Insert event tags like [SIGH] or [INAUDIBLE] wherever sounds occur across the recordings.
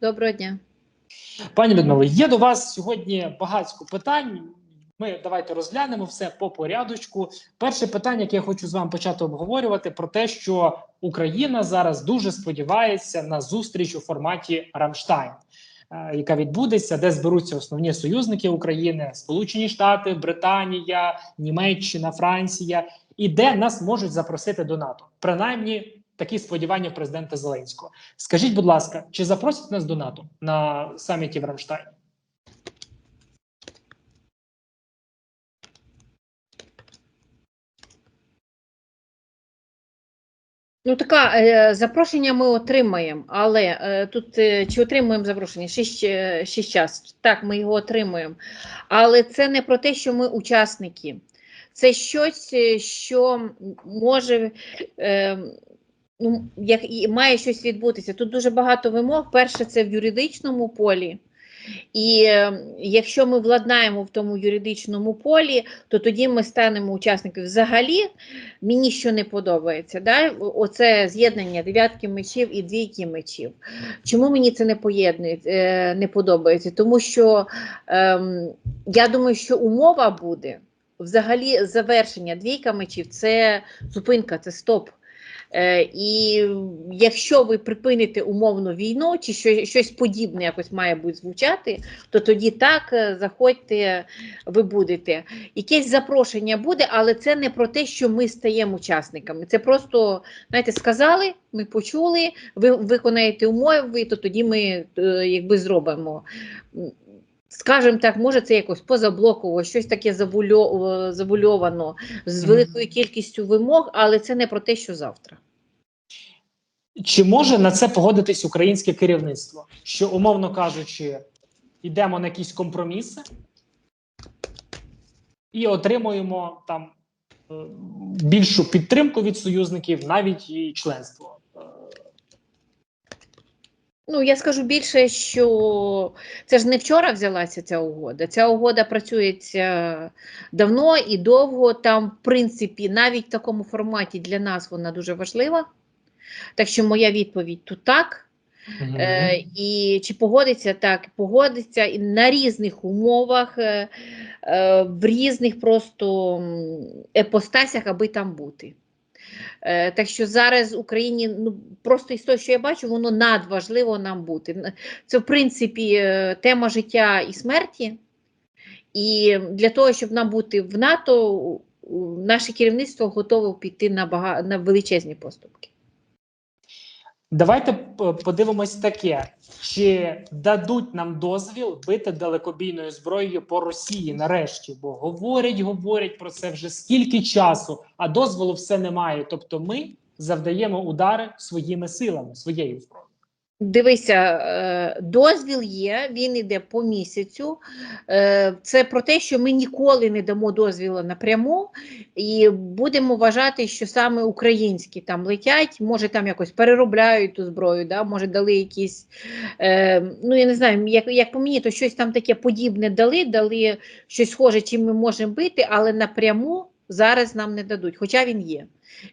Доброго дня. Пані Людмило, є до вас сьогодні багатько питань. Ми давайте розглянемо все по порядочку. Перше питання, яке я хочу з вами почати обговорювати, про те, що Україна зараз дуже сподівається на зустріч у форматі Рамштайн, е, яка відбудеться, де зберуться основні союзники України, Сполучені Штати, Британія, Німеччина, Франція, і де нас можуть запросити до НАТО. Принаймні. Такі сподівання президента Зеленського. Скажіть, будь ласка, чи запросять нас до НАТО на саміті в Рамштайні? Ну, така е, запрошення ми отримаємо, але е, тут е, чи отримуємо запрошення? Е, шість час. Так, ми його отримуємо. Але це не про те, що ми учасники. Це щось, що може. Е, Ну, як і має щось відбутися. Тут дуже багато вимог. Перше, це в юридичному полі. І е, якщо ми владнаємо в тому юридичному полі, то тоді ми станемо учасниками. Взагалі, мені що не подобається, да? оце з'єднання дев'ятки мечів і двійки мечів. Чому мені це не е, не подобається? Тому що ем, я думаю, що умова буде взагалі завершення двійка мечів це зупинка, це стоп. Е, І якщо ви припините умовну війну, чи щось подібне якось має бути звучати, то тоді так е, заходьте, ви будете. Якесь запрошення буде, але це не про те, що ми стаємо учасниками. Це просто, знаєте, сказали, ми почули, ви виконаєте умови, то тоді ми е, якби зробимо. Скажімо так, може це якось позаблоково, щось таке завульо- завульовано з великою кількістю вимог, але це не про те, що завтра. Чи може на це погодитись українське керівництво? Що, умовно кажучи, йдемо на якісь компроміси і отримуємо там е, більшу підтримку від союзників, навіть і членство. Ну, я скажу більше, що це ж не вчора взялася ця угода. Ця угода працюється давно і довго. Там, в принципі, навіть в такому форматі для нас вона дуже важлива. Так що моя відповідь тут так. Е, і чи погодиться так, погодиться і на різних умовах, е, е, в різних просто епостасях, аби там бути. Е, так що зараз Україні ну просто із того, що я бачу, воно надважливо нам бути. Це, в принципі, е, тема життя і смерті. І для того, щоб нам бути в НАТО, наше керівництво готове піти на, бага... на величезні поступки. Давайте подивимось таке: чи дадуть нам дозвіл бити далекобійною зброєю по Росії нарешті? Бо говорять, говорять про це вже скільки часу, а дозволу все немає. Тобто, ми завдаємо удари своїми силами, своєю зброєю. Дивися, е, дозвіл є, він іде по місяцю. Е, Це про те, що ми ніколи не дамо дозвілу напряму, і будемо вважати, що саме українські там летять, може там якось переробляють ту зброю, да? може дали якісь, е, ну я не знаю, як, як по мені, то щось там таке подібне дали, дали щось схоже, чим ми можемо бити, але напряму зараз нам не дадуть, хоча він є.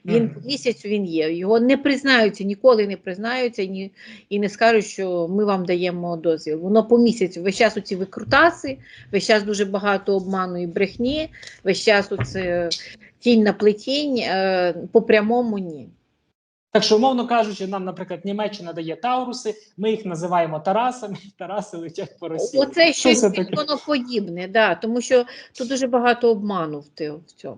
Він по місяцю він є. Його не признаються, ніколи не признаються ні, і не скажуть, що ми вам даємо дозвіл. Воно по місяцю. Весь час оці викрутаси, весь час дуже багато обману і брехні, весь час оце тінь на плетінь, е, по прямому ні. Так що, умовно кажучи, нам, наприклад, Німеччина дає Тауруси, ми їх називаємо Тарасами, Тараси летять по Росії. Оце щось воно подібне, да, тому що тут дуже багато обману в, цьому.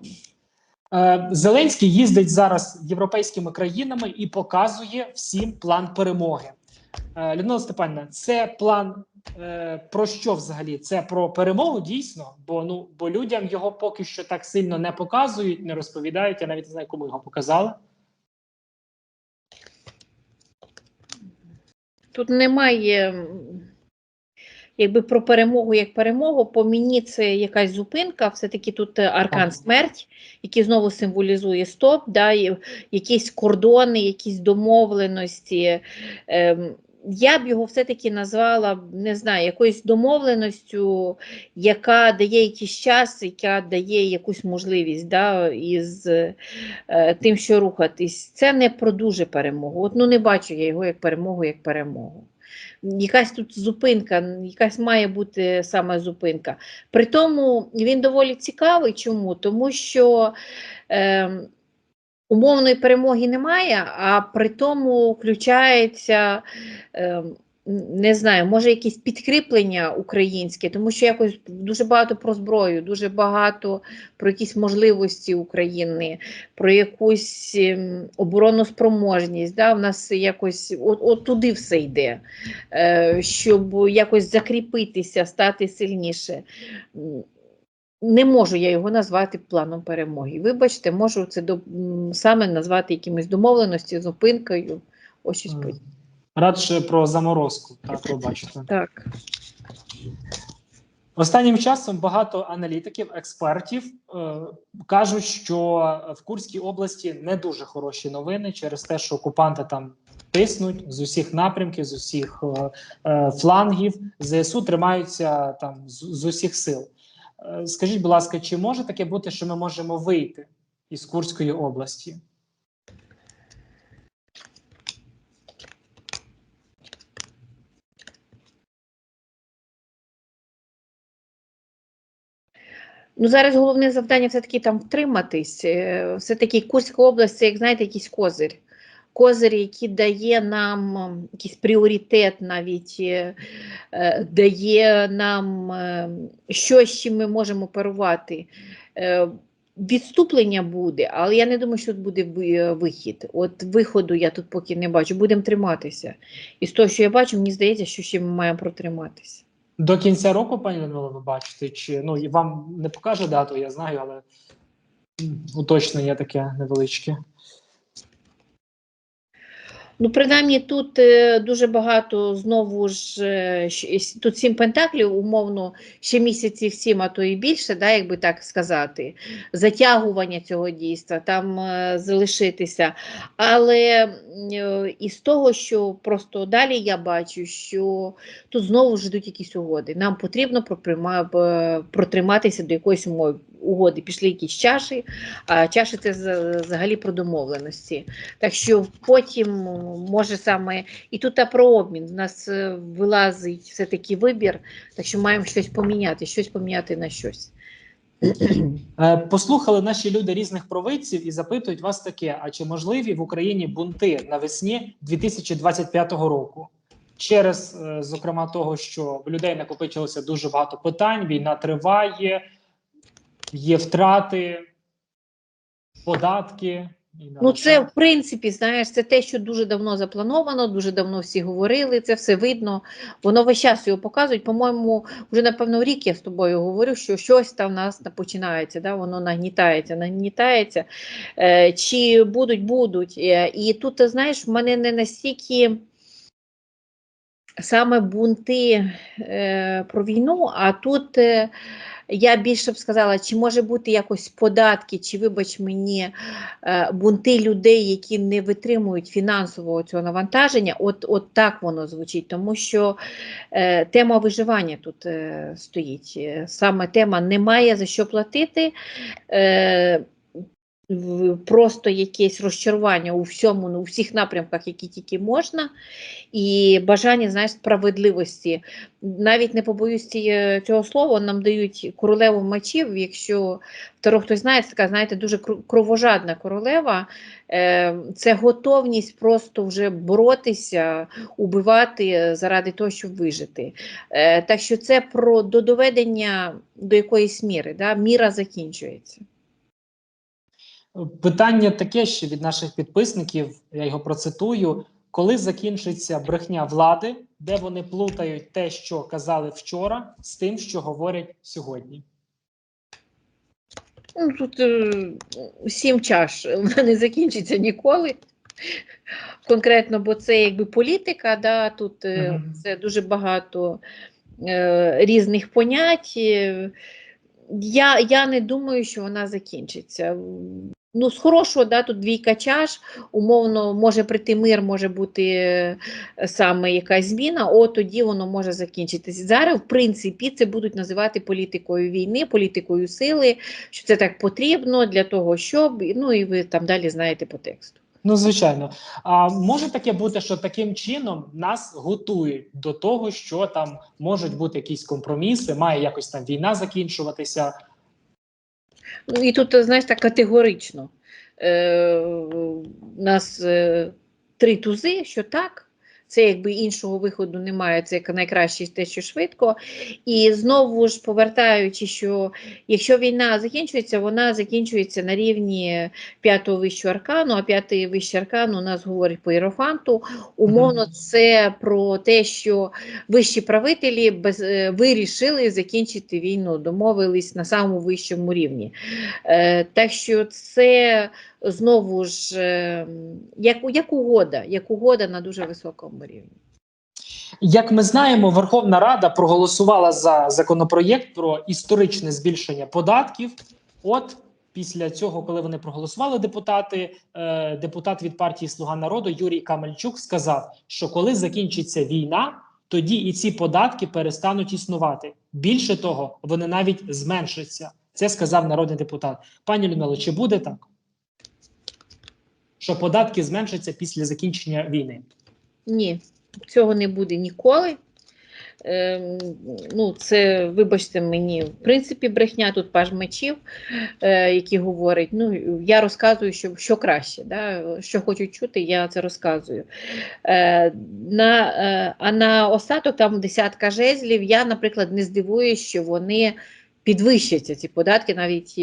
Е, Зеленський їздить зараз європейськими країнами і показує всім план перемоги. Е, Людмила Степанівна, це план е, про що взагалі? Це про перемогу дійсно? Бо ну бо людям його поки що так сильно не показують, не розповідають. Я навіть не знаю, кому його показали. Тут немає якби про перемогу як перемогу. По мені це якась зупинка. Все-таки тут е, аркан смерть, який знову символізує стоп, да, якісь кордони, якісь домовленості. Ем, я б його все-таки назвала, не знаю, якоюсь домовленістю, яка дає якийсь час, яка дає якусь можливість да, із е, тим, що рухатись. Це не про дуже перемогу. От, ну, не бачу я його як перемогу, як перемогу. якась тут зупинка, якась має бути саме зупинка. При тому він доволі цікавий. Чому? Тому що е, умовної перемоги немає, а при тому включається. Е, не знаю, може якісь підкріплення українське, тому що якось дуже багато про зброю, дуже багато про якісь можливості України, про якусь ем, оборонну спроможність. Да? В нас якось от, от туди все йде, е, щоб якось закріпитися, стати сильніше. Не можу я його назвати планом перемоги. Вибачте, можу це до, саме назвати якимось домовленості, зупинкою. Ось щось подібне. Радше про заморозку, так ви бачите. Так. Останнім часом багато аналітиків, експертів е, кажуть, що в Курській області не дуже хороші новини через те, що окупанти там тиснуть з усіх напрямків, з усіх е, е, флангів. ЗСУ тримаються там з, з усіх сил. Е, скажіть, будь ласка, чи може таке бути, що ми можемо вийти із Курської області? Ну, зараз головне завдання все-таки там втриматись. Е, Все-таки Курська область це, як знаєте, якийсь козир. Козир, який дає нам якийсь пріоритет, навіть е, е, дає нам е, щось, чим ми можемо оперувати. Відступлення буде, але я не думаю, що тут буде вихід. От виходу я тут поки не бачу. Будемо триматися. І з того, що я бачу, мені здається, що ще ми маємо протриматися. До кінця року, пані Людмила, ви бачите, чи ну вам не покаже дату, я знаю, але уточнення таке невеличке. Ну, принаймні, тут е, дуже багато знову ж е, с- тут сім пентаклів, умовно, ще місяців сім, а то і більше, да, якби так сказати, затягування цього дійства, там е, залишитися. Але е, із того, що просто далі я бачу, що тут знову ж йдуть якісь угоди. Нам потрібно е, протриматися до якоїсь умови. Угоди пішли якісь чаші, а чаші це взагалі про домовленості. Так що потім може саме і тут а про обмін. У нас е, вилазить все-таки вибір, так що маємо щось поміняти, щось поміняти на щось. Е, Послухали наші люди різних провидців і запитують вас таке: а чи можливі в Україні бунти навесні 2025 року? Через, е, зокрема, того, що в людей накопичилося дуже багато питань, війна триває, є втрати, податки. Ну, це в принципі, знаєш, це те, що дуже давно заплановано, дуже давно всі говорили, це все видно. Воно весь час його показують. По-моєму, вже напевно рік я з тобою говорю, що щось там в нас на- починається, да? воно нагнітається, нагнітається. Е, чи будуть, будуть. Е, і тут, знаєш, в мене не настільки. Саме бунти е, про війну, а тут е, я більше б сказала, чи може бути якось податки, чи, вибач мені, е, бунти людей, які не витримують фінансового цього навантаження, от, от так воно звучить, тому що е, тема виживання тут е, стоїть. Е, Саме тема немає за що платити. Е, Просто якесь розчарування у всьому, ну, у всіх напрямках, які тільки можна, і бажання знаєш, справедливості. Навіть не побоюсь цієї- цього слова, нам дають королеву мечів. Якщо второ хтось знає, це така, знаєте, дуже кровожадна королева. Е, Це готовність просто вже боротися, убивати заради того, щоб вижити. Е, Так що це про до доведення до якоїсь міри. Да? Міра закінчується. Питання таке ще від наших підписників, я його процитую. Коли закінчиться брехня влади, де вони плутають те, що казали вчора, з тим, що говорять сьогодні? Ну, тут е, сім чаш вона не закінчиться ніколи. Конкретно, бо це якби політика, да, тут е, Мгм. це дуже багато е, різних понять. Я, я не думаю, що вона закінчиться. Ну, з хорошого, да, тут двійка чаш, умовно, може прийти мир, може бути е, саме якась зміна, от тоді воно може закінчитися. Зараз, в принципі, це будуть називати політикою війни, політикою сили, що це так потрібно для того, щоб, ну і ви там далі знаєте по тексту. Ну, звичайно. А може таке бути, що таким чином нас готують до того, що там можуть бути якісь компроміси, має якось там війна закінчуватися. Ну і тут, знаєш, так категорично. Е, у нас е, три тузи, що так. Це якби іншого виходу немає, це як найкраще те, що швидко. І знову ж повертаючи, що якщо війна закінчується, вона закінчується на рівні п'ятого вищого аркану, а п'ятий вищий аркан у нас говорить по іерофанту. Умовно, це про те, що вищі правителі без, е, вирішили закінчити війну, домовились на самому вищому рівні. Е, так що це знову ж е, як, як угода, як угода на дуже високому рівні. Як ми знаємо, Верховна Рада проголосувала за законопроєкт про історичне збільшення податків. От після цього, коли вони проголосували, депутати, е, депутат від партії Слуга народу Юрій Камельчук сказав, що коли закінчиться війна, тоді і ці податки перестануть існувати. Більше того, вони навіть зменшаться. Це сказав народний депутат. Пані Людмило, чи буде так? Що податки зменшаться після закінчення війни? Ні, цього не буде ніколи. Ем, ну, це, вибачте мені, в принципі, брехня тут паж мечів, е, які говорять. Ну, я розказую, що, що краще, да? що хочуть чути, я це розказую. Е, на, е, а на остаток там десятка жезлів, я, наприклад, не здивуюсь, що вони підвищаться ці податки навіть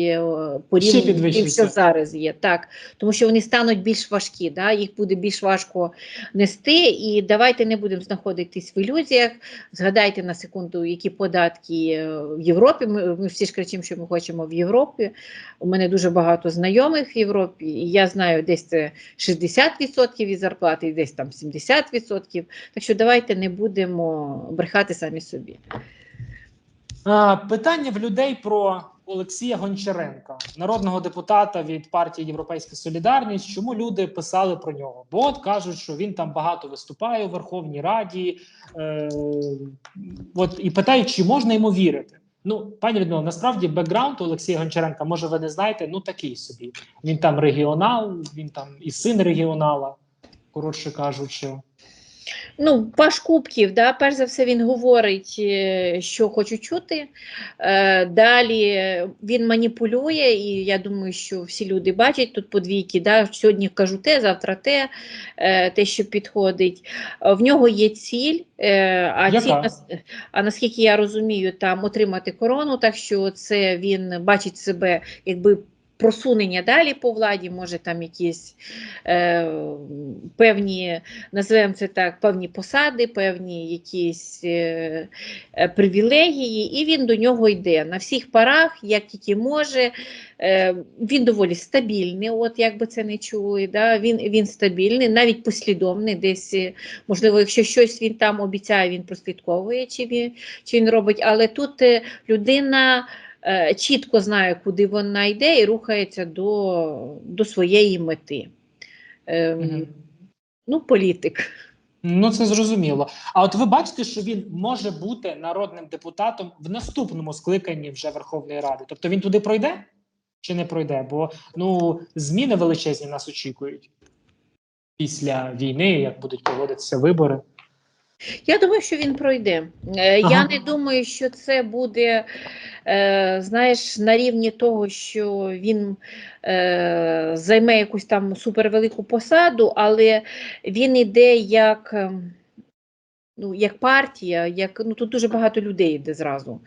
порівняно з тим, що зараз є. Так, тому що вони стануть більш важкі, да? їх буде більш важко нести. І давайте не будемо знаходитись в ілюзіях. Згадайте на секунду, які податки е, в Європі. Ми, ми всі ж кричимо, що ми хочемо в Європі. У мене дуже багато знайомих в Європі, і я знаю, десь це 60% від зарплати, і десь там 70%. Так що давайте не будемо брехати самі собі. А, Питання в людей про Олексія Гончаренка, народного депутата від партії Європейська Солідарність. Чому люди писали про нього? Бо от кажуть, що він там багато виступає у Верховній Раді. Е, от і питають, чи можна йому вірити. Ну, пані Людмила, насправді бекграунд Олексія Гончаренка, може, ви не знаєте, ну такий собі. Він там регіонал, він там і син регіонала, коротше кажучи. Ну, Паш Кубків, да, перш за все, він говорить, е, що хочу чути. Е, Далі він маніпулює, і я думаю, що всі люди бачать тут подвійки. Да, Сьогодні кажу те, завтра те, е, те, що підходить. В нього є ціль, а, ціль, а наскільки я розумію, там отримати корону, так що це він бачить себе якби. Просунення далі по владі, може там якісь е, певні називаємо це так, певні посади, певні якісь е, е, привілегії, і він до нього йде на всіх парах, як тільки може. Е, він доволі стабільний, от як би це не чули. Да? Він, він стабільний, навіть послідовний. Десь, е, можливо, якщо щось він там обіцяє, він прослідковує, чи він, чи він робить. Але тут людина. Е, Чітко знає, куди вона йде, і рухається до, до своєї мети. Ем, Мгм. Ну, політик. Ну, це зрозуміло. А от ви бачите, що він може бути народним депутатом в наступному скликанні вже Верховної Ради. Тобто він туди пройде чи не пройде? Бо ну зміни величезні нас очікують після війни, як будуть проводитися вибори. Я думаю, що він пройде. Ага. Я не думаю, що це буде, е, знаєш, на рівні того, що він е, займе якусь там супервелику посаду, але він іде як. Ну, як партія, як ну тут дуже багато людей йде зразу.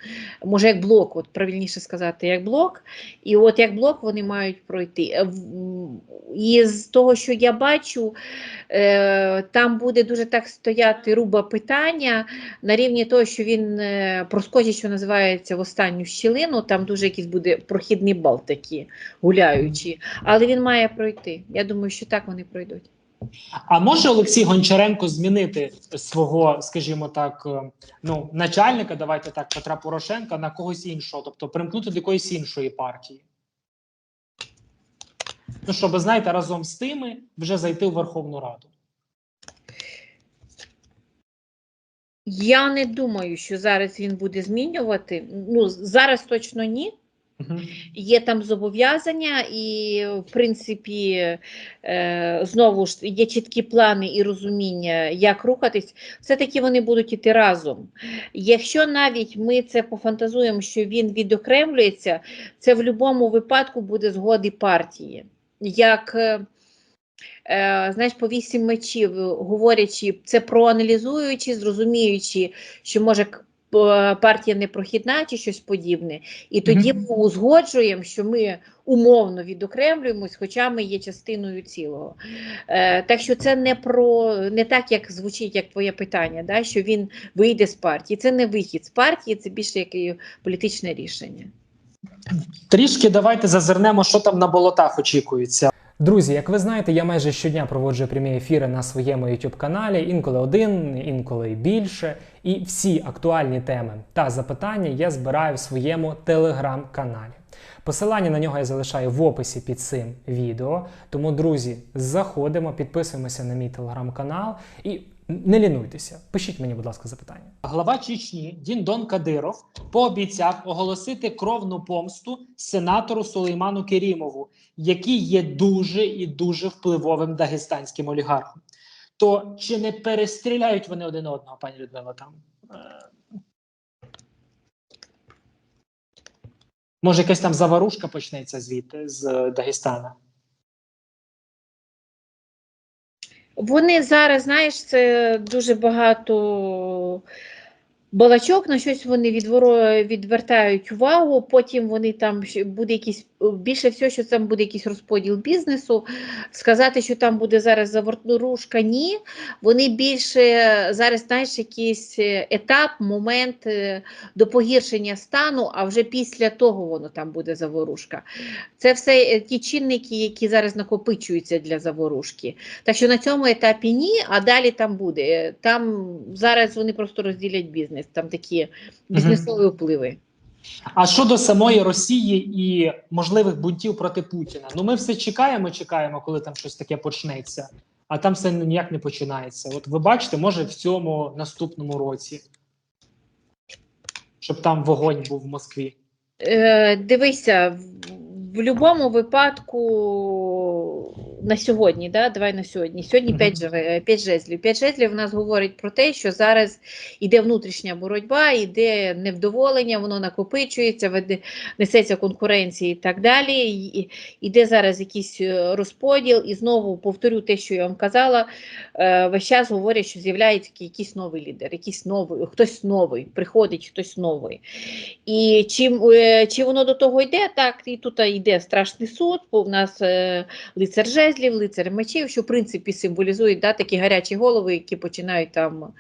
Може, як блок, от правильніше сказати, як блок. І от як блок вони мають пройти. Е, І з того, що я бачу, е, там буде дуже так стояти руба питання на рівні того, що він е, проскочить, що називається в останню щілину. Там дуже якийсь буде прохідний бал такі гуляючі. Але він має пройти. Я думаю, що так вони пройдуть. А може Олексій Гончаренко змінити свого, скажімо так, е, ну начальника, давайте так, Петра Порошенка на когось іншого, тобто примкнути до якоїсь іншої партії? Ну, щоб, знаєте, разом з тими вже зайти в Верховну Раду. Я не думаю, що зараз він буде змінювати. Ну, зараз точно ні. Є там зобов'язання, і в принципі, е, знову ж є чіткі плани і розуміння, як рухатись. Все-таки вони будуть іти разом. Якщо навіть ми це пофантазуємо, що він відокремлюється, це в будь-якому випадку буде згоди партії. Як е, е, знаєш, по вісім мечів, говорячи, це проаналізуючи, зрозуміючи, що може партія непрохідна чи щось подібне, і тоді Мгм. ми узгоджуємо, що ми умовно відокремлюємось, хоча ми є частиною цілого. Е, так що це не про не так, як звучить, як твоє питання, да, що він вийде з партії. Це не вихід з партії, це більше як політичне рішення. Трішки давайте зазирнемо, що там на болотах очікується. Друзі, як ви знаєте, я майже щодня проводжу прямі ефіри на своєму youtube каналі, інколи один, інколи більше. І всі актуальні теми та запитання я збираю в своєму телеграм-каналі. Посилання на нього я залишаю в описі під цим відео. Тому, друзі, заходимо, підписуємося на мій телеграм-канал і не лінуйтеся. Пишіть мені, будь ласка, запитання. Глава Чечні Діндон Кадиров пообіцяв оголосити кровну помсту сенатору Сулейману Керімову, який є дуже і дуже впливовим дагестанським олігархом. То чи не перестріляють вони один одного, пані Людмила? Там Е, може, якась там заварушка почнеться звідти з Дагестана? Вони зараз, знаєш, це дуже багато балачок, на щось вони відворо, відвертають увагу, потім вони там буде якийсь, більше всього, що там буде якийсь розподіл бізнесу. Сказати, що там буде зараз заворушка, ні. Вони більше зараз, знаєш, якийсь е, етап, момент е, до погіршення стану, а вже після того воно там буде заворушка. Це все е, ті чинники, які зараз накопичуються для заворушки. Так що на цьому етапі ні, а далі там буде. Е, Там зараз вони просто розділять бізнес, там такі бізнесові впливи. А щодо самої Росії і можливих бунтів проти Путіна, ну ми все чекаємо, чекаємо, коли там щось таке почнеться, а там все ніяк не починається. От ви бачите, може в цьому наступному році, щоб там вогонь був в Москві. Е, дивися, в, в будь-якому випадку на сьогодні, да, давай на сьогодні. Сьогодні Мгм. 5, жре- п'ять жезлів. 5 жезлів в нас говорить про те, що зараз іде внутрішня боротьба, іде невдоволення, воно накопичується, веде, несеться конкуренція і так далі. І- Іде зараз якийсь е, розподіл, і знову повторю те, що я вам казала. Е, весь час говорять, що з'являється якийсь новий лідер, якийсь новий, хтось новий, приходить хтось новий. І чим, е, чи воно до того йде, так і тут йде страшний суд, бо в нас е, лицар жезлів, лицар мечів, що в принципі символізують да, такі гарячі голови, які починають там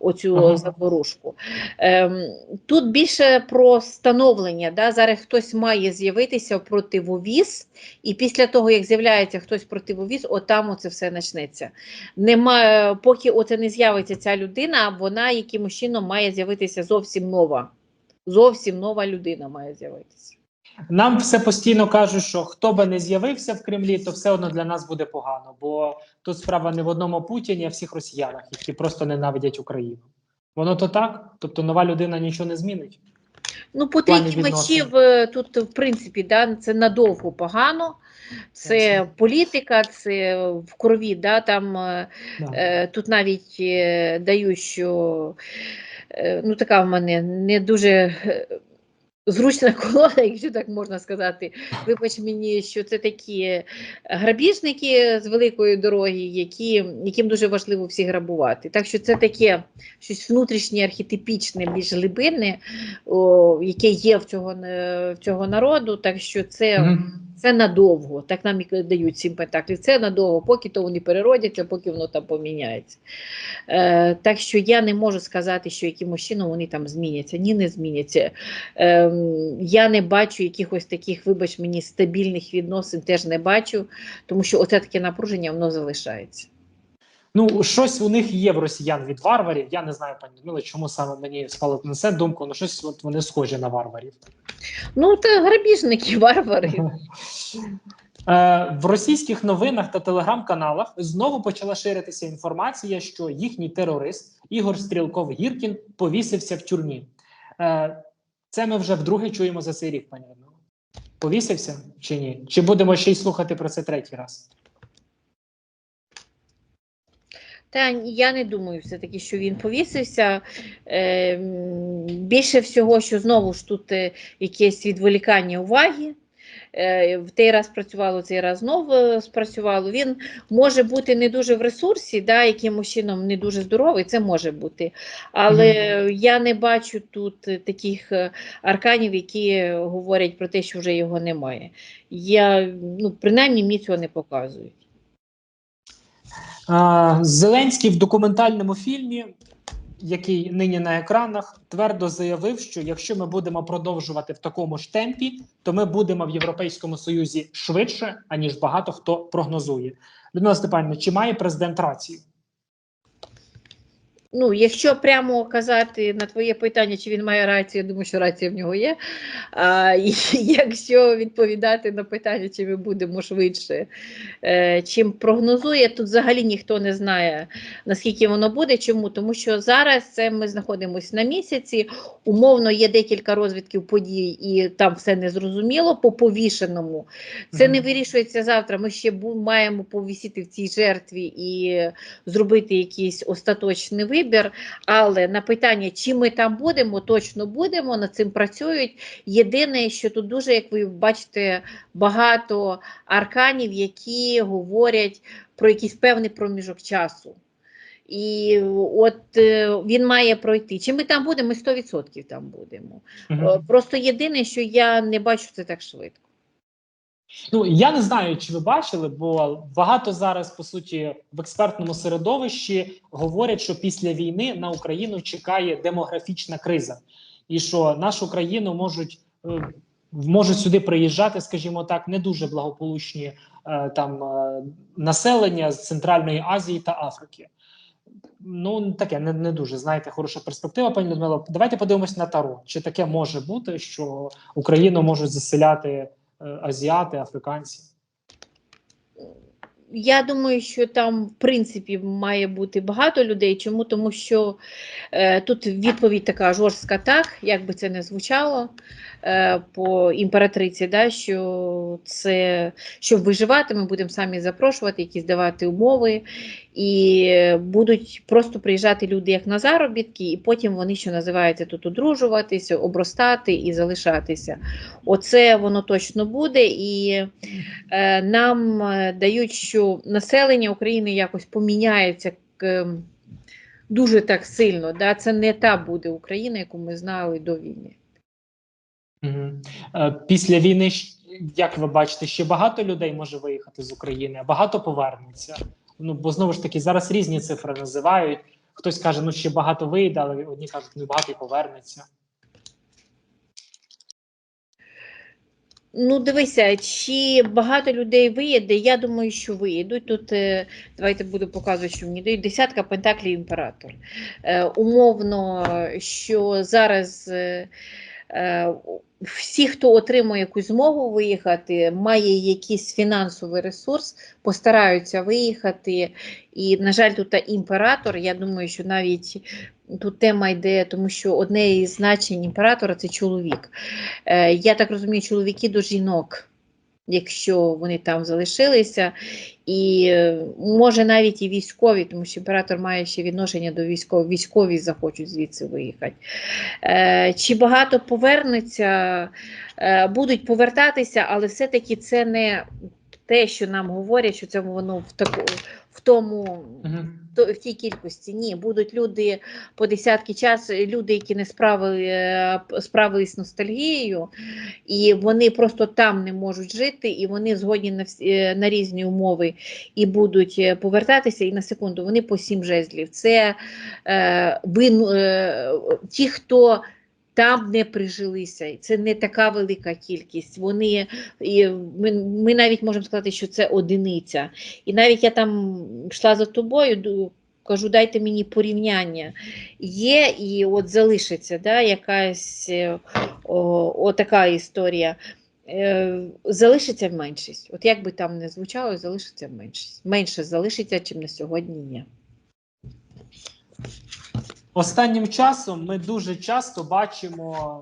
оцю Ага. заворушку. Ем, тут більше про становлення. Да, зараз хтось має з'явитися противовіз, і після того, як з'являється хтось противовіз, отам оце все почнеться. Немає, поки оце не з'явиться ця людина, вона якимось чином має з'явитися зовсім нова. Зовсім нова людина має з'явитися. Нам все постійно кажуть, що хто би не з'явився в Кремлі, то все одно для нас буде погано. Бо тут справа не в одному Путіні, а всіх росіянах, які просто ненавидять Україну. Воно то так, тобто нова людина нічого не змінить. Ну, по трійки мечів е, тут, в принципі, да, це надовго погано. Це політика, це в крові. Да, там, е, Да. Е, Тут навіть е, даю, що е, ну, така в мене не дуже зручна [LAUGHS] колона, якщо так можна сказати. Вибач мені, що це такі грабіжники з великої дороги, які, яким дуже важливо всі грабувати. Так що це таке щось внутрішнє, архетипічне, більш глибинне, о, яке є в цього, е, в цього народу. Так що це. Мгм. Це надовго, так нам і дають сім пентаклів. Це надовго, поки то вони переродяться, поки воно там поміняється. Е, так що я не можу сказати, що якимось чином вони там зміняться. Ні, не зміняться. Е, я не бачу якихось таких, вибач мені, стабільних відносин, теж не бачу, тому що оце таке напруження воно залишається. Ну, щось у них є в росіян від варварів. Я не знаю, пані Людмила, чому саме мені спало на це думку, але щось от вони схожі на варварів. Ну, це грабіжники, [LAUGHS] варвари. [LAUGHS] Е, в російських новинах та телеграм-каналах знову почала ширитися інформація, що їхній терорист Ігор Стрілков Гіркін повісився в тюрмі. Е, це ми вже вдруге чуємо за цей рік, пані Людмила. Повісився чи ні? Чи будемо ще й слухати про це третій раз? Та я не думаю все-таки, що він повісився. Е, більше всього, що знову ж тут е, якесь відволікання уваги. Е, в той раз працювало, цей раз знову е, спрацювало. Він може бути не дуже в ресурсі, да, якимось чином не дуже здоровий, це може бути. Але я не бачу тут таких арканів, які говорять про те, що вже його немає. Я, ну, принаймні, мені цього не показують. Зеленський в документальному фільмі, який нині на екранах, твердо заявив, що якщо ми будемо продовжувати в такому ж темпі, то ми будемо в Європейському Союзі швидше, аніж багато хто прогнозує. Людмила Степанівна, чи має президент рацію? Ну, якщо прямо казати на твоє питання, чи він має рацію, я думаю, що рація в нього є. А і [LAUGHS] якщо відповідати на питання, чи ми будемо швидше, е, чим прогнозує, тут взагалі ніхто не знає, наскільки воно буде. Чому? Тому що зараз це ми знаходимося на місяці, умовно є декілька розвідків подій, і там все незрозуміло по повішеному. Це не вирішується завтра. Ми ще маємо повісити в цій жертві і зробити якийсь остаточний вибір. Але на питання, чи ми там будемо, точно будемо, над цим працюють. Єдине, що тут дуже, як ви бачите, багато арканів, які говорять про якийсь певний проміжок часу. І от е, він має пройти. Чи ми там будемо? Ми 100% там будемо. Е, Просто єдине, що я не бачу це так швидко. Ну я не знаю, чи ви бачили, бо багато зараз по суті в експертному середовищі говорять, що після війни на Україну чекає демографічна криза, і що нашу країну можуть е, можуть сюди приїжджати, скажімо так, не дуже благополучні е, там е, населення з Центральної Азії та Африки. Ну таке не, не дуже знаєте, хороша перспектива, пані Людмила. Давайте подивимось на Таро. Чи таке може бути, що Україну можуть заселяти азіати, африканці? Я думаю, що там, в принципі, має бути багато людей. Чому? Тому що е, тут відповідь така жорстка так, як би це не звучало е, по імператриці, да, що це щоб виживати, ми будемо самі запрошувати, якісь давати умови, і будуть просто приїжджати люди як на заробітки, і потім вони, що називається, тут одружуватися, обростати і залишатися. Оце воно точно буде. І е, нам е, дають, що населення України якось поміняється к, дуже так сильно. Да? Це не та буде Україна, яку ми знали до війни. Е, Після війни, як ви бачите, ще багато людей може виїхати з України, а багато повернеться. Ну бо знову ж таки зараз різні цифри називають. Хтось каже, ну ще багато вийде, але одні кажуть, ну багато і повернеться. Ну, дивися, чи багато людей виїде? Я думаю, що виїдуть. Тут е, давайте буду показувати, що мені дають десятка пентаклів імператор. Е, умовно, що зараз е, всі, хто отримує якусь змогу виїхати, має якийсь фінансовий ресурс, постараються виїхати. І, на жаль, тут імператор. Я думаю, що навіть тут тема йде, тому що одне із значень імператора це чоловік. Е, я так розумію, чоловіки до жінок, якщо вони там залишилися, і е, може навіть і військові, тому що імператор має ще відношення до військових, військові захочуть звідси виїхати. Е, чи багато повернеться, е, будуть повертатися, але все-таки це не те, що нам говорять, що це воно в таку. В тому в тій кількості ні, будуть люди по десятки час, люди, які не справили, е, справились з ностальгією, і вони просто там не можуть жити, і вони згодні на, всі- е, на різні умови і будуть е, повертатися. І на секунду вони по сім жезлів. Це е, вин, е, ті, хто. Там не прижилися, це не така велика кількість. Вони і ми, ми навіть можемо сказати, що це одиниця. І навіть я там йшла за тобою, кажу, дайте мені порівняння. Є і от залишиться да, якась е, о, о, така історія. Е, залишиться меншість. От як би там не звучало, залишиться меншість. Менше залишиться, чим на сьогодні є. Останнім часом ми дуже часто бачимо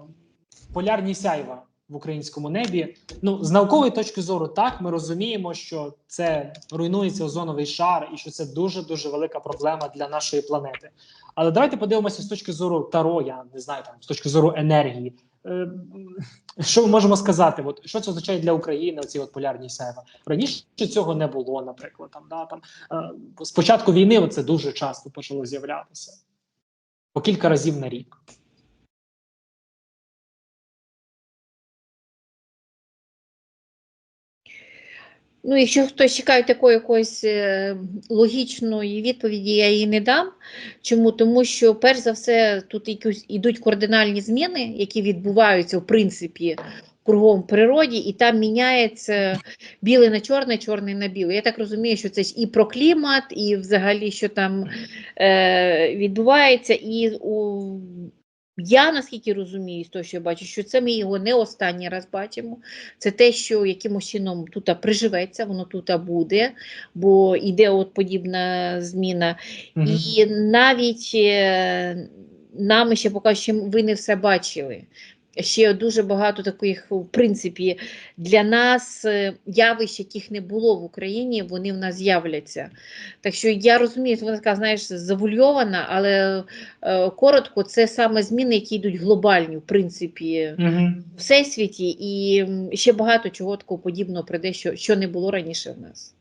полярні сяйва в українському небі. Ну, з наукової точки зору, так ми розуміємо, що це руйнується озоновий шар, і що це дуже дуже велика проблема для нашої планети. Але давайте подивимося з точки зору Таро, я не знаю, там з точки зору енергії. Е, Що ми можемо сказати? От що це означає для України? Ці от полярні сяйва? Раніше цього не було, наприклад. Там да там е, з початку війни це дуже часто почало з'являтися по кілька разів на рік. Ну, якщо хтось чекає такої якоїсь е, логічної відповіді, я її не дам. Чому? Тому що, перш за все, тут якісь ідуть кардинальні зміни, які відбуваються в принципі кругом в природі, і там міняється біле на чорне, чорне на біле. Я так розумію, що це ж і про клімат, і взагалі, що там е, відбувається, і у. Я наскільки розумію, з того, що я бачу, що це ми його не останній раз бачимо. Це те, що якимось чином тут приживеться, воно тут буде, бо йде от подібна зміна. Мгм. І навіть е, нами ще поки що ви не все бачили. Ще дуже багато таких, в принципі, для нас е, явищ, яких не було в Україні, вони в нас з'являться. Так що я розумію, що вона така, знаєш, завульйована, але е, коротко, це саме зміни, які йдуть глобальні, в принципі, в всесвіті, і ще багато чого такого подібного прийде, що, що не було раніше в нас.